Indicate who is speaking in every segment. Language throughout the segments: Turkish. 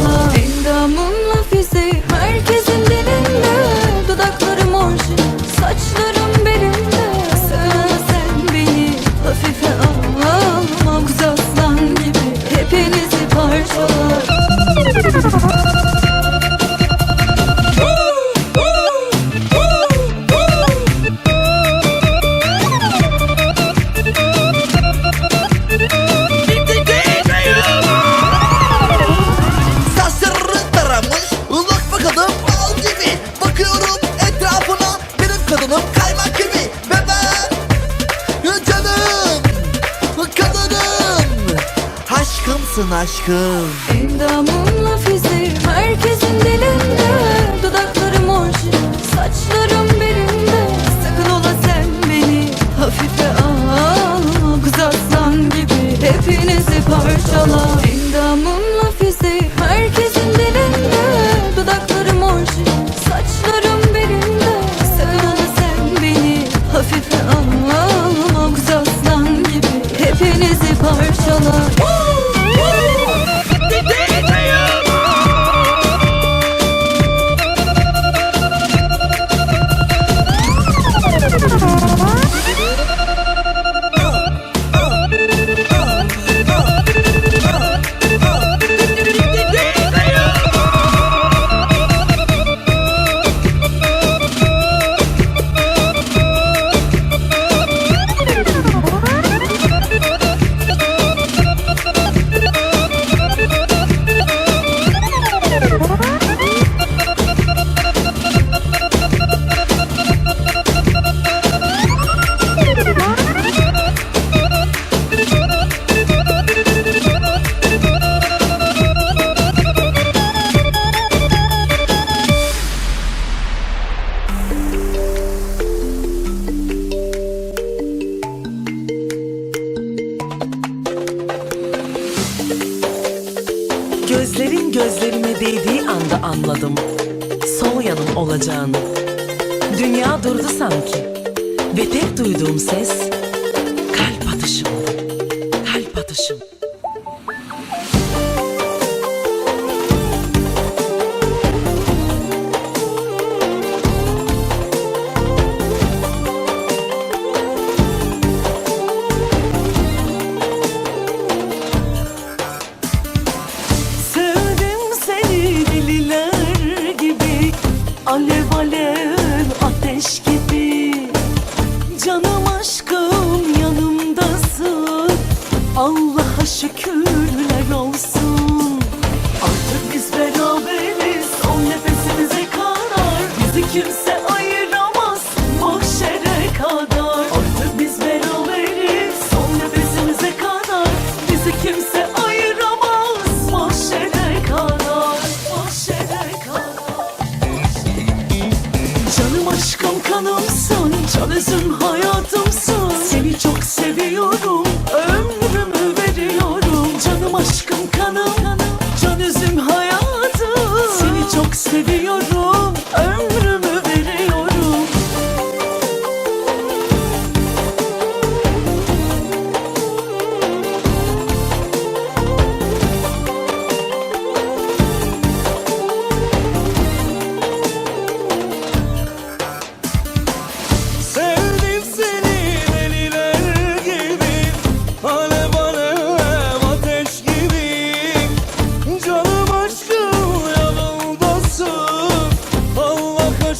Speaker 1: Oh. mısın aşkım?
Speaker 2: Endamımla fizim herkesin dilinde. Dudaklarım orijin saçlarım belinde. Sakın ola sen beni hafife al. Kız aslan gibi hepinizi parçala. Endamımla fizim herkesin dilinde. Dudaklarım orijin saçlarım belinde. Sakın ola sen beni hafife al. Kız aslan gibi hepinizi parçala.
Speaker 3: sanki. Ve tek duyduğum ses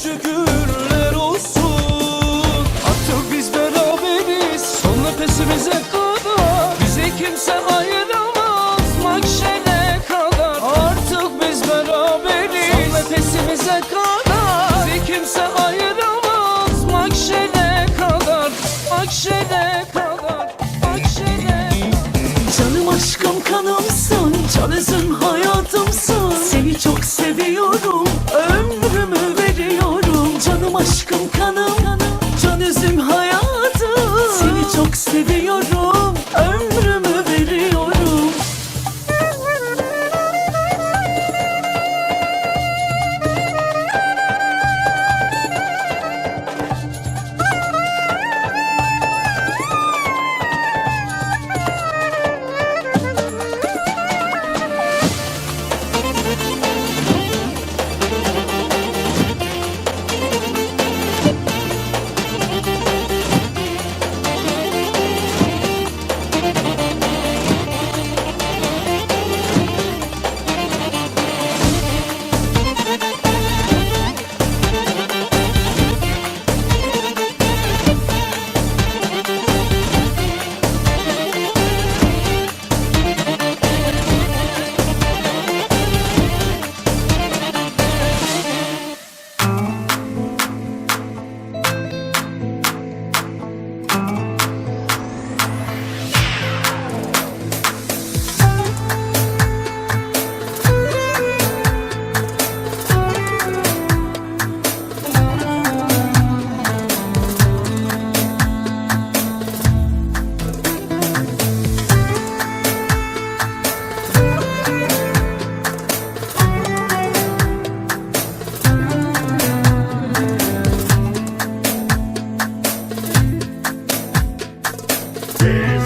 Speaker 3: şükür. Yeah.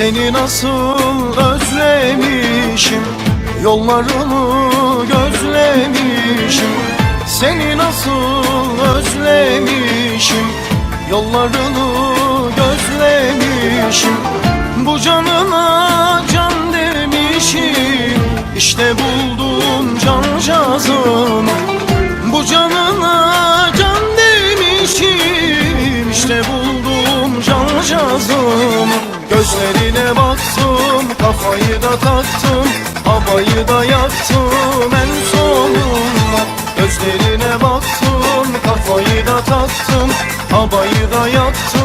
Speaker 3: Seni
Speaker 4: nasıl özlemişim? Yollarını gözlemişim. Seni nasıl özlemişim? Yollarını gözlemişim. Bu canına can demişim. İşte buldum can cazımı. Bu canına can demişim. İşte buldum can cazımı. Baktım kafayı da taktım Havayı da yaktım. En sonunda Gözlerine baktım kafayı da taktım Havayı da yaktım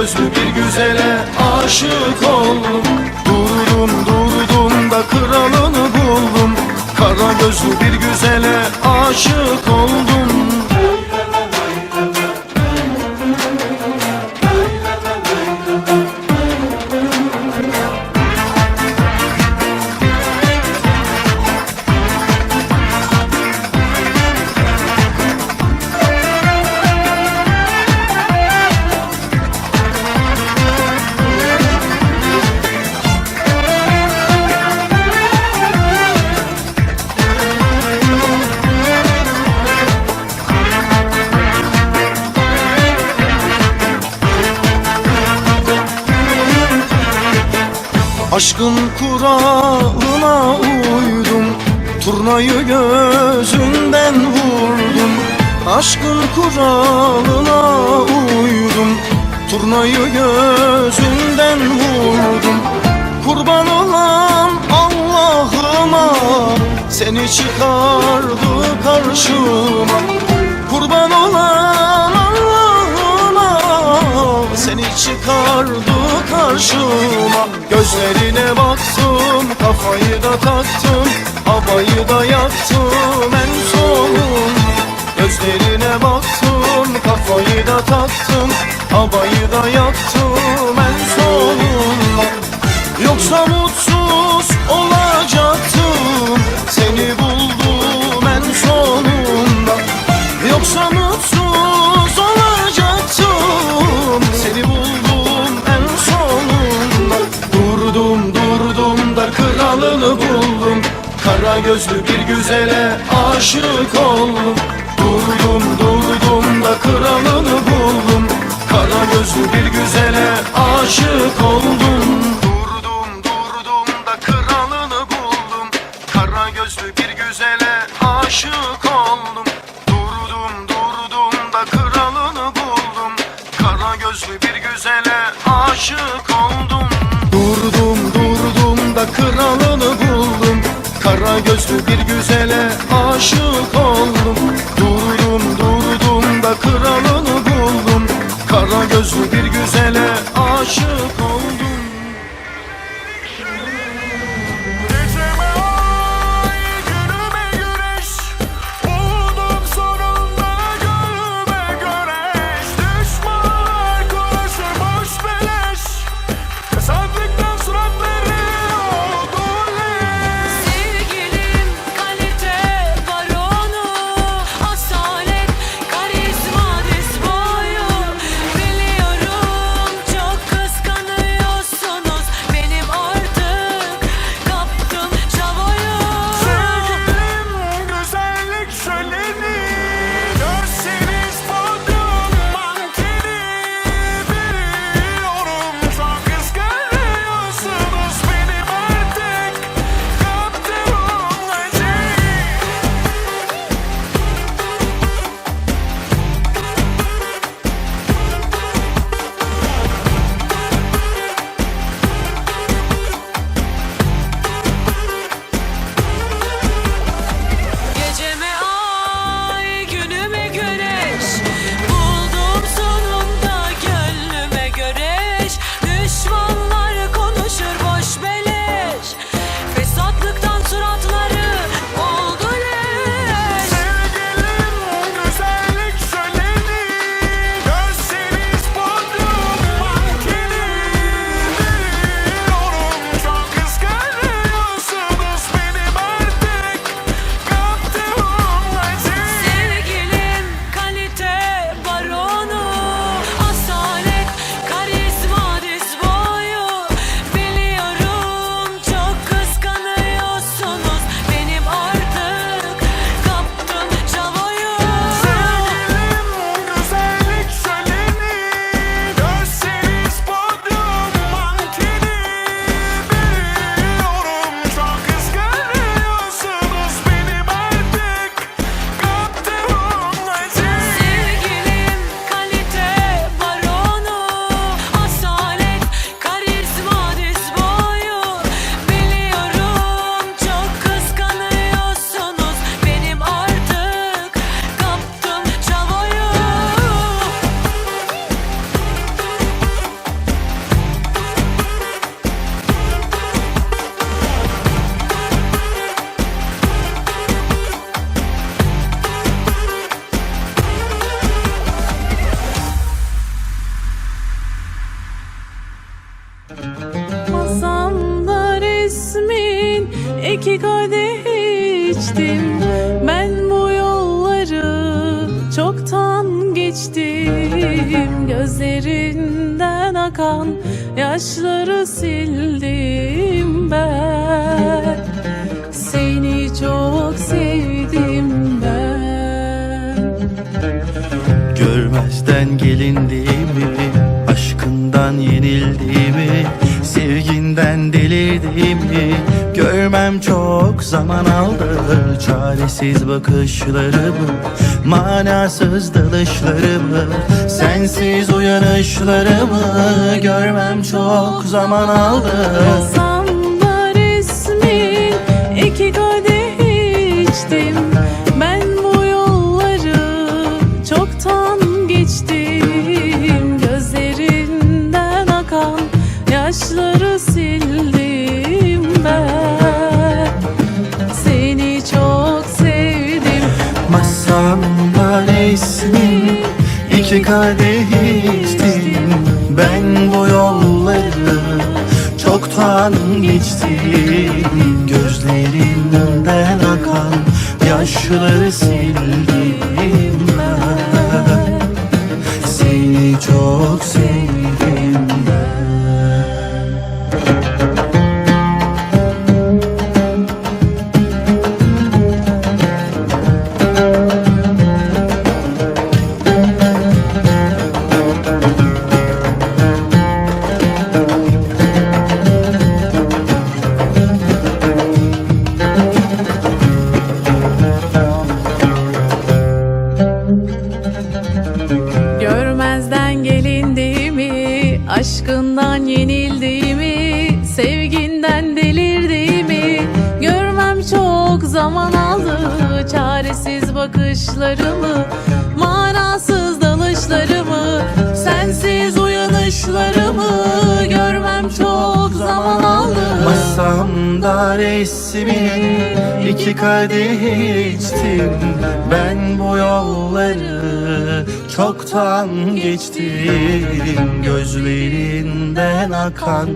Speaker 4: gözlü bir güzele aşık oldum. Durdum durdum da kralını buldum. Kara gözlü bir güzele aşık oldum Aşkın kuralına uydum. Turnayı gözünden vurdum. Kurban olan Allah'ıma Seni çıkardı karşıma. Kurban olan Allah'ıma Seni çıkardı karşıma. Gözlerine baktım kafayı da taktım Havayı da yaktım en son Gözlerine baktım kafayı da taktım Havayı da yaktım en son Yoksa mutsuz olacaktım Seni buldum en sonunda. Yoksa mutsuz olacaktım Seni buldum en sonunda. Durdum durdum da kralını buldum. Kara gözlü bir güzele aşık oldum Durdum durdum da kralını buldum. Kara gözlü bir güzele aşık oldum. Durdum durdum da kralını buldum. Kara gözlü bir güzele aşık oldum. Durdum durdum da kralını buldum. Kara gözlü bir güzele aşık oldum. Durdum durdum da kralını buldum. Kara gözlü bir güzele aşık oldum kralını buldum. Kara gözlü bir güzele aşık
Speaker 5: gelindiğimi Aşkından yenildiğimi Sevginden delirdiğimi Görmem çok zaman aldı. Çaresiz bakışlarımı Manasız dalışlarımı Sensiz uyanışlarımı Görmem çok zaman aldı.
Speaker 6: Masamda resmin iki kadeh içtim
Speaker 5: Masamda resmin iki kadeh içtim Ben bu yolları çoktan geçtim. Gözlerinden akan yaşları sildim Seni çok sevdim
Speaker 6: bakışlarımı
Speaker 5: Masamda resmin iki kadeh içtim. Ben bu yolları çoktan geçtim. Gözlerinden akan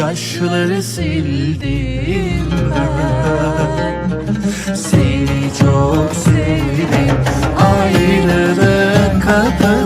Speaker 5: yaşları sildim Seni çok sevdim. Ayrılık kapıdan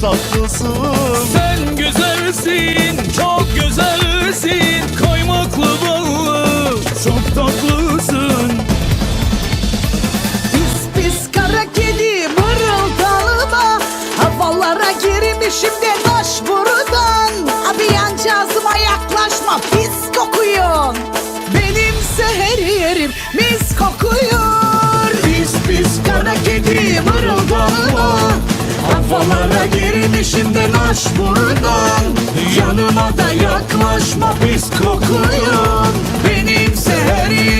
Speaker 7: tatlısın.
Speaker 8: Sen güzelsin, çok güzelsin
Speaker 9: Havalara girmişim de naş buradan Yanıma da yaklaşma pis kokuyor Benimse her yerim